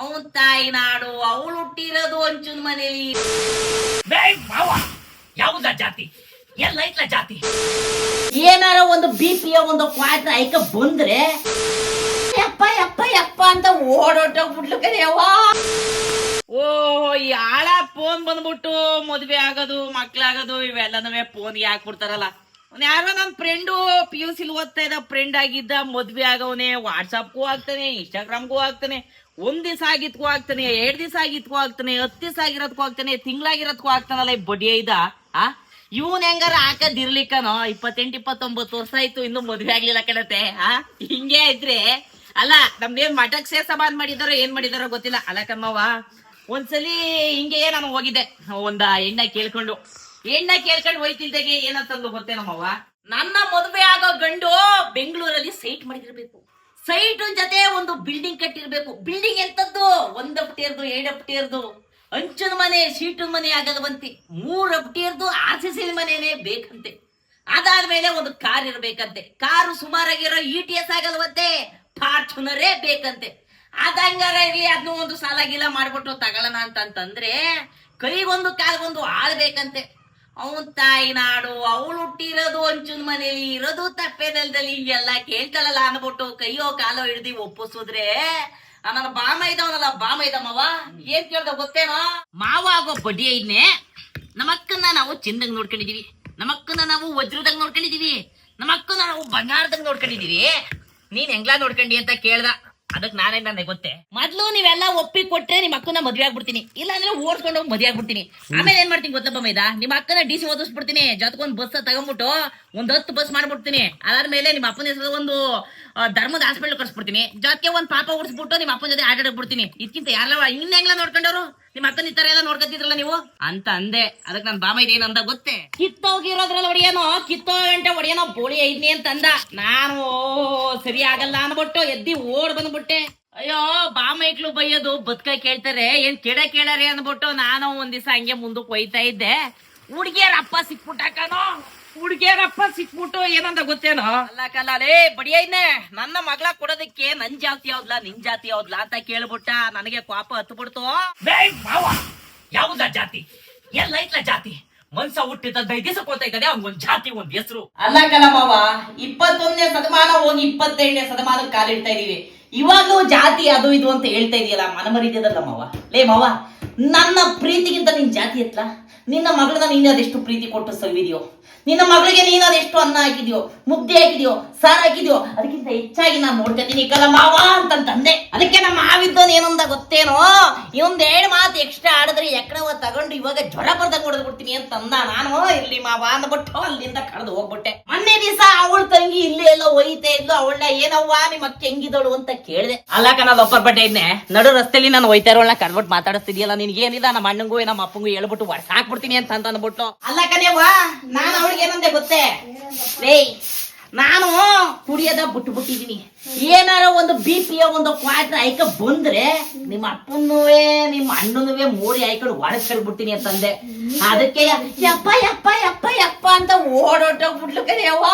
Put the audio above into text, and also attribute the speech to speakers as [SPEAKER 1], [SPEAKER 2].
[SPEAKER 1] ಅವನ್ ತಾಯಿ ನಾಡು ಅವಳು ಹುಟ್ಟಿರೋದು ಅಂಚುನ್ ಮನೇಲಿ.
[SPEAKER 2] ಯಾವ್ದ ಜಾತಿ? ಎಲ್ಲೈತ್ಲ ಜಾತಿ?
[SPEAKER 1] ಏನಾರ ಒಂದು ಬಿ ಪಿ ಒಂದು ಕ್ವಾಟ್ರ್ ಐಕ ಬಂದ್ರೆ ಯಪ್ಪ ಯಪ್ಪ ಯಪ್ಪ ಅಂತ ಓಡೋಟೋಗ್ಬಿಟ್ಲು ಕರೆಯವಾ ಓ ಈ ಆಳ ಫೋನ್ ಬಂದ್ಬಿಟ್ಟು ಮದ್ವೆ ಆಗೋದು ಮಕ್ಳಾಗೋದು ಇವೆಲ್ಲನೂ ಫೋನ್ಗೆ ಹಾಕ್ಬಿಡ್ತಾರಲ್ಲ. ಯಾರೋ ನನ್ನ ಫ್ರೆಂಡು ಪಿ ಯು ಸಿಲ್ ಓದ್ತಾ ಇದ್ದ ಫ್ರೆಂಡ್ ಆಗಿದ್ದ, ಮದ್ವೆ ಆಗವನೆ ವಾಟ್ಸಪ್ಗೂ ಆಗ್ತಾನೆ ಇನ್ಸ್ಟಾಗ್ರಾಮ್ಗೂ ಆಗ್ತಾನೆ, ಒಂದ್ ದಿವಸ ಆಗಿದ್ಕೂ ಆಗ್ತಾನೆ, ಎರಡ್ ದಿವಸ ಆಗಿದ್ಕೂ ಆಗ್ತಾನೆ, ಹತ್ತು ದಿವಸ ಆಗಿರೋದ್ಕೂ ಆಗ್ತಾನೆ, ತಿಂಗ್ಳಾಗಿರೋದ್ಕೂ ಆಗ್ತಾನಲ್ಲ ಈ ಬಡಿಯ ಇದ, ಆ? ಇವನ್ ಹೆಂಗಾರ ಹಾಕದಿರ್ಲಿಕ್ಕನೋ ಇಪ್ಪತ್ತೆಂಟು, ಇಪ್ಪತ್ತೊಂಬತ್ತು ವರ್ಷ ಆಯ್ತು, ಇನ್ನು ಮದ್ವೆ ಆಗ್ಲಿಲ್ಲ ಕಣತೆ, ಆ? ಹಿಂಗೆ ಇದ್ರೆ, ಅಲ್ಲ, ನಮ್ದೇನ್ ಮಠಕ್ ಸೇ ಸಮಾನ್ ಮಾಡಿದಾರೋ, ಏನ್ ಮಾಡಿದಾರೋ ಗೊತ್ತಿಲ್ಲ. ಅಲ್ಲ ಕಮ್ಮವ್ವ ಒಂದ್ಸಲಿ ಹಿಂಗೆ ನಾನು ಹೋಗಿದ್ದೆ, ಒಂದ ಎಣ್ಣ ಕೇಳ್ಕೊಂಡು. ಎಣ್ಣ ಕೇಳ್ಕೊಂಡು ಹೋಯ್ತಿದ್ದಾಗೆ ಏನಂತಂದು ಗೊತ್ತೇ ನಮ್ಮವ್ವ? ನನ್ನ ಮದುವೆ ಆಗೋ ಗಂಡು ಬೆಂಗಳೂರಲ್ಲಿ ಸೈಟ್ ಮಾಡಿರ್ಬೇಕು. ಸೈಟ್ ಜೊತೆ ಒಂದು ಬಿಲ್ಡಿಂಗ್ ಕಟ್ಟಿರ್ಬೇಕು. ಬಿಲ್ಡಿಂಗ್ ಎಂತದ್ದು ಎರಡು ಅಪ್ಟಿಯರ್ದು ಅಂಚನ ಮನೆ ಸೀಟು ಮನೆ ಆಗಲ್ವಂತೆ ಮೂರ್ ಅಪ್ಟಿಯರ್ದು ಆರ್ ಸಿ ಸಿ ಮನೆನೇ ಬೇಕಂತೆ. ಅದಾದ್ಮೇಲೆ ಒಂದು ಕಾರ್ ಇರ್ಬೇಕಂತೆ. ಕಾರು ಸುಮಾರಾಗಿರೋ ಇ ಟಿ ಎಸ್ ಆಗಲ್ವಂತೆ. ಫಾರ್ಚುನರೇ ಬೇಕಂತೆ. ಅದಂಗಾರ ಇರ್ಲಿ ಅದನ್ನು ಒಂದು ಸಾಲ ಗಿಲ ಮಾಡ್ಬಿಟ್ಟು ತಗೊಳ್ಳೋಣ ಅಂತಂತಂದ್ರೆ, ಕೈಗೊಂದು, ಕಾಲ್ಗೊಂದು ಆಳ್ ಬೇಕಂತೆ ಅವನ್ ತಾಯಿ ನಾಡು, ಅವಳು ಹುಟ್ಟಿರೋದು ಒಂಚೂನ್ ಮನೇಲಿ, ಇರೋದು ತಪ್ಪೇದಲ್ದಲ್ಲಿ ಹಿಂಗೆಲ್ಲ ಕೇಳ್ತಾಳಲ್ಲ ಅನ್ಬಿಟ್ಟು ಕೈಯೋ ಕಾಲೋ ಹಿಡ್ದಿ ಒಪ್ಪಿಸಿದ್ರೆ ನನ್ನ ಬಾಮ ಇದಾವನಲ್ಲ ಬಾಮ ಮಾವ. ಏನ್ ಕೇಳ್ದ ಗೊತ್ತೇನೋ? ಮಾವ ಆಗೋ ಬಡ್ಡಿ ಐದ್ನೆ ನಮ್ಮಕ್ಕನ್ನ ನಾವು ಚಿನ್ನದಂಗ್ ನೋಡ್ಕೊಂಡಿದೀವಿ. ನಮ್ಮಕ್ಕನ್ನ ನಾವು ವಜ್ರದಂಗ್ ನೋಡ್ಕೊಂಡಿದೀವಿ. ನಮ್ಮಕ್ಕನ್ನ ನಾವು ಬಂಗಾರದಂಗ್ ನೋಡ್ಕೊಂಡಿದೀವಿ. ನೀನ್ ಹೆಂಗ್ಲಾ ನೋಡ್ಕೊಂಡಿ ಅಂತ ಕೇಳ್ದ. ಅದಕ್ ನಾನೇ ನನಗೆ ಗೊತ್ತೆ? ಮೊದ್ಲು ನೀವೆಲ್ಲ ಒಪ್ಪಿ ಕೊಟ್ರೆ ನಿಮ್ಮ ಅಕ್ಕನ ಮದ್ವೆ ಆಗ್ಬಿಡ್ತೀನಿ. ಇಲ್ಲ ಅಂದ್ರೆ ಓಡ್ಕೊಂಡು ಹೋಗಿ ಮದ್ವೆ ಆಗ್ಬಿಡ್ತೀನಿ. ಆಮೇಲೆ ಏನ್ ಮಾಡ್ತೀನಿ ಗೊತ್ತಪ್ಪ ಮೈದ ನಿಮ್ಮ ಅಕ್ಕನ ಡಿ ಸಿ ಓದಿಸ್ಬಿಡ್ತೀನಿ. ಜೊತೆಗೊಂದು ಬಸ್ ತಗೊಂಡ್ಬಿಟ್ಟು ಒಂದ್ ಹತ್ತು ಬಸ್ ಮಾಡ್ಬಿಡ್ತೀನಿ. ಅದಾದ್ಮೇಲೆ ನಿಮ್ಮ ಅಪ್ಪನ ಹೆಸರು ಒಂದು ಧರ್ಮದ ಹಾಸ್ಪಿಟಲ್ ಕರ್ಸ್ಬಿಡ್ತೀನಿ ಜೊತೆಗೆ ಒಂದ್ ಪಾಪ ಓಡಿಸ್ಬಿಟ್ಟು ನಿಮ್ಮ ಅಪ್ಪನ ಜೊತೆ ಆಟ ಬಿಡ್ತೀನಿ. ಇದಕ್ಕಿಂತ ಯಾರಲ್ಲ ಇನ್ನ ಹೆಂಗ್ಲ ನೋಡ್ಕೊಂಡವ್ರು? ನಿಮ್ಮ ಅಕ್ಕನ ಈ ತರ ಎಲ್ಲ ನೋಡ್ಕೊತಿದ್ರಲ್ಲ ನೀವು? ಅಂತ ಅಂದೆ. ಅದಕ್ಕೆ ನನ್ ಬಾಮ ಇದೆ ಏನಂದ ಗೊತ್ತೇ? ಕಿತ್ತೋಗಿರೋದ್ರಲ್ಲಿ ಒಡೆಯನೋ ಕಿತ್ತೋ ಗಂಟೆ ಗೋಳಿ ಬೋಳಿ ಐದ್ನಿ ಅಂತ ಅಂದ. ನಾನು ಸರಿ ಆಗಲ್ಲ ಅನ್ಬಿಟ್ಟು ಎದ್ದಿ ಓಡ್ ಬಂದ್ಬಿಟ್ಟೆ. ಅಯ್ಯೋ ಬಾಮೈಕ್ಳು ಬೈಯೋದು ಬದ್ಕ ಕೇಳ್ತಾರೆ. ಏನ್ ಕೇಳ ಕೇಳಾರೆ ಅಂದ್ಬಿಟ್ಟು ನಾನು ಒಂದ್ ದಿವಸ ಹಂಗೆ ಮುಂದಕ್ಕೆ ಒಯ್ತಾ ಇದ್ದೆ. ಹುಡ್ಗಿಯರ ಅಪ್ಪ ಸಿಕ್ಬಿಟ್ಟಾಕನೋ ಹುಡ್ಗಿಯರಪ್ಪ ಸಿಕ್ಬಿಟ್ಟು ಏನಂತ ಗೊತ್ತೇನೋ? ಅಲ್ಲ ಕಲ್ಲೇ ಬಡಿಯೈನೆ ನನ್ನ ಮಗಳ ಕೊಡೋದಕ್ಕೆ ನನ್ ಜಾತಿ ಯಾವ್ದ್ಲ ನಿನ್ ಜಾತಿ ಯಾವ್ದ್ಲ ಅಂತ ಕೇಳ್ಬಿಟ್ಟ. ನನಗೆ ಕೋಪ ಹತ್ಬಿಡ್ತು.
[SPEAKER 2] ಬೇ ಯಾವ್ದ ಜಾತಿ? ಎಲ್ಲೈತ್ಲ ಜಾತಿ? ಮನ್ಸ ಹುಟ್ಟಿದ ದೈದಿಸಕೋತ ಇದ್ದಾನೆ ಅವ್ನಿಗೊಂದ್ ಜಾತಿ, ಒಂದ್ ಹೆಸರು.
[SPEAKER 1] ಅಲ್ಲ ಮಾವ ಇಪ್ಪತ್ತೊಂದನೇ ಶತಮಾನ ಹೋಗಿ ಇಪ್ಪತ್ತೆರಡನೇ ಶತಮಾನಕ್ಕೆ ಕಾಲಿಡ್ತಾ ಇದೀವಿ. ಇವಾಗಲೂ ಜಾತಿ ಅದು ಇದು ಅಂತ ಹೇಳ್ತಾ ಇದೆಯಲ್ಲ ಮನಮರಿದ್ಯದಲ್ಲ ಮಾವ ಲೇ ಮಾವ, ನನ್ನ ಪ್ರೀತಿಗಿಂತ ನಿನ್ ಜಾತಿ ಎತ್ಲ? ನಿನ್ನ ಮಗಳನ್ನ ನೀನು ಅದೆಷ್ಟು ಪ್ರೀತಿ ಕೊಟ್ಟು ಸವಿದೆಯೋ? ನಿನ್ನ ಮಗಳಿಗೆ ನೀನು ಅದೆಷ್ಟು ಅನ್ನ ಹಾಕಿದ್ಯೋ? ಮುದ್ದೆ ಹಾಕಿದ್ಯೋ? ಸಾರು ಹಾಕಿದ್ಯೋ? ಅದಕ್ಕಿಂತ ಹೆಚ್ಚಾಗಿ ನಾನು ನೋಡ್ಕೊತೀನಿ ಕಲ ಮಾವ ಅಂತಂದೆ ಅದಕ್ಕೆ ನಮ್ಮ ಮಾವಿದ್ದೋನ್ ಏನಂದ ಗೊತ್ತೇನೋ? ಇನ್ನೊಂದ್ ಎರಡು ಮಾತು ಎಕ್ಸ್ಟ್ರಾ ಆಡಿದ್ರೆ ಎಕ್ಕಡವ ತಗೊಂಡು ಇವಾಗ ಜ್ವರ ಬರ್ದಂಗ್ ಹೊಡೆದು ಅಂತಂದ ನಾನು, ಇರ್ಲಿ ಮಾವ ಅಂದ್ಬಿಟ್ಟು ಅಲ್ಲಿಂದ ಕಳೆದು ಹೋಗ್ಬಿಟ್ಟೆ. ದಿವಸ ಅವಳ ತಂಗಿ ಇಲ್ಲೇ ಎಲ್ಲ ಒಯ್ತಾ ಇದ್ಲು ಅವಳನ್ನ ಏನವ್ವ ನಿಮ್ಮ ಅಕ್ಕ ಹೆಂಗಿದಳು ಅಂತ ಕೇಳಿದೆ. ಅಲ್ಲ ಕಣ ಒಪ್ಪರ್ ಬಟ್ಟೆ ಇದ್ನೆ. ನಡು ರಸ್ತೆಲಿ ನಾನು ಒಯ್ತಾ ಇರೋಳ ಕರ್ಬಿಟ್ಟು ಮಾತಾಡಿಸ್ತಿದ್ಯಲ್ಲ ನಿನ್ಗೆ ಏನಿಲ್ಲ ನಮ್ಮ ಅಣ್ಣಂಗೂ ನಮ್ಮ ಅಪ್ಪಂಗೂ ಹೇಳ್ಬಿಟ್ಟು ವರ್ಷ ಹಾಕ್ಬಿಡ್ತೀನಿ ಅಂತ ಅಂತ ಅಂದ್ಬಿಟ್ಟು ಅಲ್ಲ ಕಣವ್ವ ನಾನು ಅವಳಿಗೆ ಏನಂದೆ ಗೊತ್ತೇ? ನಾನು ಕುಡಿಯೋದ ಬಿಟ್ಟು ಬಿಟ್ಟಿದೀನಿ ಏನಾರ ಒಂದು ಬಿ ಪಿಯ ಒಂದು ಕ್ವಾಟ್ರ್ ಐಕ ಬಂದ್ರೆ ನಿಮ್ಮ ಅಪ್ಪನೂವೇ, ನಿಮ್ಮ ಅಣ್ಣನೂ ಮೋಡಿ ಐಕಡೆ ಒಳಗ್ ಕಳ್ಬಿಡ್ತೀನಿ ಅಂತಂದೆ. ಅದಕ್ಕೆ ಯಪ್ಪ ಯಪ್ಪ ಯಪ್ಪ ಯಪ್ಪ ಅಂತ ಓಡೋಟೋಗ್ಬಿಟ್ಲು ಕರೆಯವ್ವ